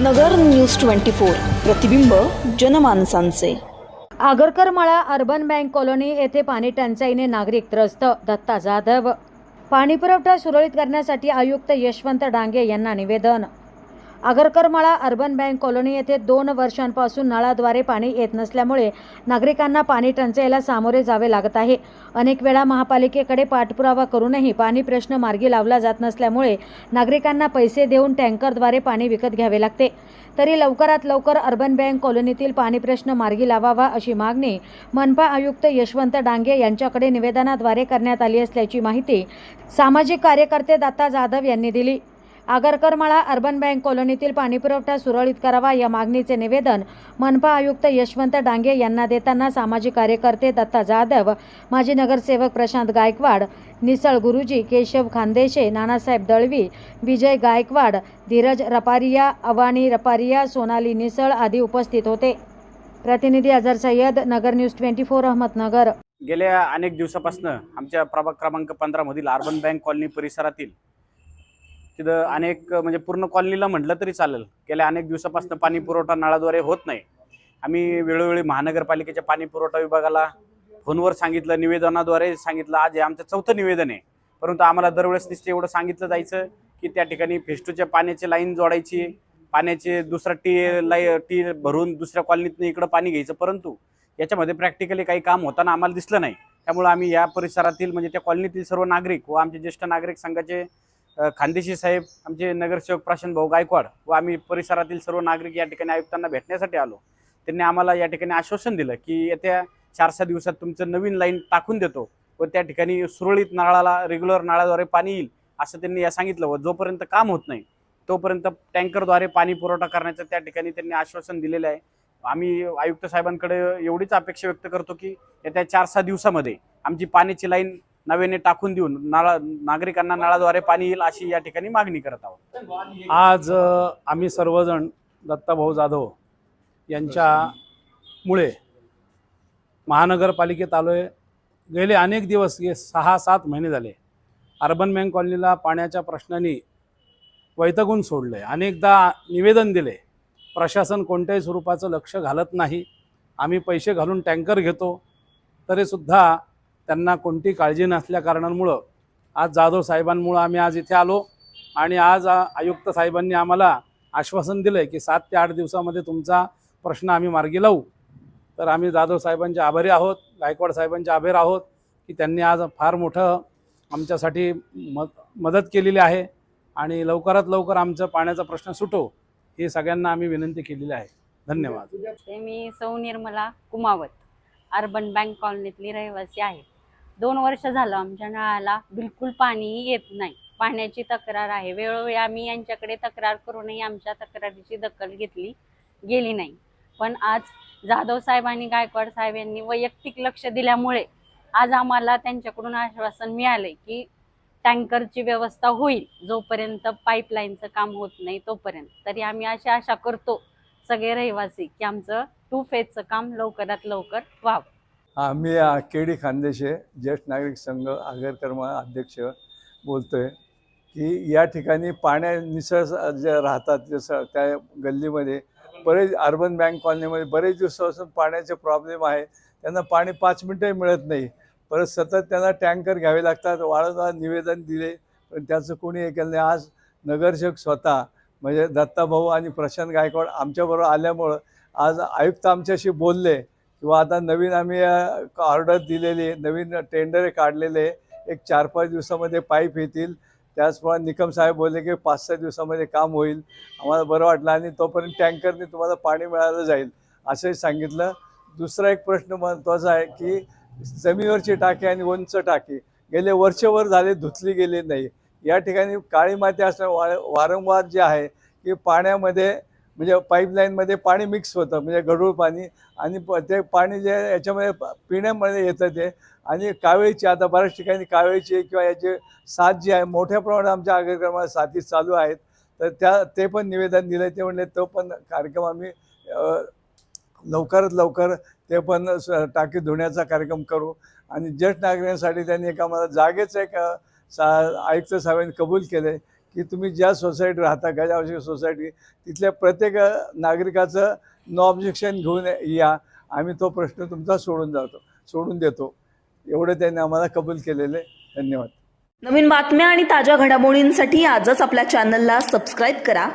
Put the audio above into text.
नगर news twenty four प्रतिबिंब जनमानसांचे. आगरकरमाळा अर्बन बँक कॉलनी येथे पाणी टंचाईने नागरिक त्रस्त दत्ता जाधव. पाणीपुरवठा सुरळीत करण्यासाठी आयुक्त यशवंत डांगे यांना निवेदन. आगरकरमाळा अर्बन बँक कॉलनी येथे दोन वर्षांपासून नळाद्वारे पाणी येत नसल्यामुळे नागरिकांना पाणी टंचाईला सामोरे जावे लागत आहे. अनेक वेळा महापालिकेकडे पाठपुरावा करूनही पाणी प्रश्न मार्गी लावला जात नसल्यामुळे नागरिकांना पैसे देऊन टँकरद्वारे पाणी विकत घ्यावे लागते. तरी लवकरात लवकर अर्बन बँक कॉलनीतील पाणी प्रश्न मार्गी लावावा अशी मागणी मनपा आयुक्त यशवंत डांगे यांच्याकडे निवेदनाद्वारे करण्यात आली असल्याची माहिती सामाजिक कार्यकर्ते दत्ता जाधव यांनी दिली. आगरकरमाळा अर्बन बँक कॉलनीतील पाणीपुरवठा सुरळीत करावा या मागणीचे निवेदन मनपा आयुक्त यशवंत डांगे यांना देताना सामाजिक कार्यकर्ते दत्ता जाधव माजी नगरसेवक प्रशांत गायकवाड निसळ गुरुजी केशव खानदेशे नानासाहेब दळवी विजय गायकवाड धीरज रपारिया अवानी रपारिया सोनाली निसळ आदी उपस्थित होते. प्रतिनिधी Azhar Sayyad Nagar news twenty four Ahmednagar. गेल्या अनेक दिवसापासून आमच्या प्रभाग क्रमांक पंधरामधील अर्बन बँक कॉलनी परिसरातील तिथं अनेक म्हणजे पूर्ण कॉलनीला म्हटलं तरी चालेल. गेल्या अनेक दिवसापासून पाणी पुरवठा नळाद्वारे होत नाही. आम्ही वेळोवेळी महानगरपालिकेच्या पाणी पुरवठा विभागाला फोनवर सांगितलं निवेदनाद्वारे सांगितलं आज हे आमचं चौथं निवेदन आहे. परंतु आम्हाला दरवेळेस दिसते एवढं सांगितलं जायचं की त्या ठिकाणी फेस्टूच्या पाण्याची लाईन जोडायची पाण्याचे दुसरा टी लाई टी भरून दुसऱ्या कॉलनीतनं इकडं पाणी घ्यायचं. परंतु याच्यामध्ये प्रॅक्टिकली काही काम होताना आम्हाला दिसलं नाही. त्यामुळे आम्ही या परिसरातील म्हणजे त्या कॉलनीतील सर्व नागरिक व आमचे ज्येष्ठ नागरिक संघाचे खानदेशी साहेब आमचे नगरसेवक प्राशन भाऊ गायकवाड व आम्ही परिसरातील सर्व नागरिक या ठिकाणी आयुक्तांना भेटण्यासाठी आलो. त्यांनी आम्हाला या ठिकाणी आश्वासन दिलं की येत्या चार सहा दिवसात तुमचं नवीन लाईन टाकून देतो व त्या ठिकाणी सुरळीत नळाला रेग्युलर नळाद्वारे पाणी येईल असं त्यांनी या सांगितलं व जोपर्यंत काम होत नाही तोपर्यंत टँकरद्वारे पाणी पुरवठा करण्याचं त्या ठिकाणी त्यांनी आश्वासन दिलेलं आहे. आम्ही आयुक्त साहेबांकडे एवढीच अपेक्षा व्यक्त करतो की येत्या चार सहा दिवसामध्ये आमची पाण्याची लाईन नव्याने टाकून देऊन नळा नागरिकांना नळाद्वारे पाणी येईल अशी या ठिकाणी मागणी करत आहोत. आज आम्ही सर्वजण दत्ताभाऊ जाधव यांच्यामुळे महानगरपालिकेत आलो आहे गेले अनेक दिवस गे सहा सात महिने झाले. अर्बन बँक कॉलनीला पाण्याच्या प्रश्नाने वैतगून सोडलं आहे अनेकदा निवेदन दिले. प्रशासन कोणत्याही स्वरूपाचं लक्ष घालत नाही. आम्ही पैसे घालून टँकर घेतो. तरीसुद्धा त्यांना कोणती काळजी नसल्या कारणांमुळं आज जाधव साहेबांमुळं आम्ही आज इथे आलो आणि आज आयुक्त साहेबांनी आम्हाला आश्वासन दिलं आहे की सात ते आठ दिवसामध्ये तुमचा प्रश्न आम्ही मार्गी लावू. तर आम्ही जाधव साहेबांचे आभारी आहोत गायकवाड साहेबांचे आभार आहोत की त्यांनी आज फार मोठं आमच्यासाठी मद मदत केलेली आहे आणि लवकरात लवकर आमचं पाण्याचा प्रश्न सुटो हे सगळ्यांना आम्ही विनंती केलेली आहे. धन्यवाद. मी सौ निर्मला कुमावत अर्बन बँक कॉलनीतली रहिवासी आहे. दोन वर्ष झालं आमच्या नळाला बिलकुल पाणीही येत नाही. पाण्याची तक्रार आहे. वेळोवेळी आम्ही यांच्याकडे तक्रार करूनही आमच्या तक्रारीची दखल घेतली गेली नाही. पण आज जाधव साहेब आणि गायकवाड साहेब यांनी वैयक्तिक लक्ष दिल्यामुळे आज आम्हाला त्यांच्याकडून आश्वासन मिळाले की टँकरची व्यवस्था होईल. जोपर्यंत पाईपलाईनचं काम होत नाही तोपर्यंत. तरी आम्ही अशी आशा करतो सगळे रहिवासी की आमचं टू फेजचं काम लवकरात लवकर व्हावं. आम्ही केडी के डी खानदेशे ज्येष्ठ नागरिक संघ आगरकर्मा अध्यक्ष बोलतोय की या ठिकाणी पाण्या निसळ जे राहतात जसं त्या गल्लीमध्ये बरेच अर्बन बँक कॉलनीमध्ये बरेच दिवसापासून पाण्याचे प्रॉब्लेम आहे. त्यांना पाणी पाच मिनटंही मिळत नाही. परत सतत त्यांना टँकर घ्यावे लागतात वारंवार निवेदन दिले पण त्याचं कोणी हे केलं नाही. आज नगरसेवक स्वतः म्हणजे दत्ताभाऊ आणि प्रशांत गायकवाड आमच्याबरोबर आल्यामुळं आज आयुक्त आमच्याशी बोलले. किंवा आता नवीन आम्ही ऑर्डर दिलेली आहे नवीन टेंडर काढलेले आहे. एक चार पाच दिवसामध्ये पाईप येतील. त्याचप्रमाणे निकम साहेब बोलले की पाच सहा दिवसामध्ये काम होईल. आम्हाला बरं वाटलं आणि तोपर्यंत टँकरने तुम्हाला पाणी मिळालं जाईल असंही सांगितलं. दुसरा एक प्रश्न महत्त्वाचा आहे की जमिनीवरची टाकी आणि उंच टाकी गेले वर्षभर झाले धुतली गेली नाही. या ठिकाणी काळी माती असणं वा वारंवार जे आहे की पाण्यामध्ये म्हणजे पाईपलाईनमध्ये पाणी मिक्स होतं म्हणजे गढूळ पाणी आणि प ते पाणी जे याच्यामध्ये पिण्यामध्ये येतं ते. आणि कावेळीची आता बऱ्याच ठिकाणी कावेळीची किंवा याचे साथ जी आहे मोठ्या प्रमाणात आमच्या आगरक्रमात साथी चालू आहेत. तर त्या ते पण निवेदन दिलं ते म्हणले तो पण कार्यक्रम आम्ही लवकरात लवकर ते पण स- टाकी धुण्याचा कार्यक्रम करू. आणि ज्येष्ठ नागरिकांसाठी त्यांनी एका मला जागेचं एक सा आयुक्त साहेबांनी कबूल केले की तुम्ही ज्या सोसायटी राहता गजावशी सोसायटी तिथल्या प्रत्येक नागरिकाचं नो ऑब्जेक्शन घेऊन या. आम्ही तो प्रश्न तुमचा सोडून जातो सोडून देतो. एवढं त्यांनी आम्हाला कबूल केलेले धन्यवाद. नवीन बातम्या आणि ताज्या घडामोडींसाठी आजच आपल्या चॅनलला सबस्क्राईब करा.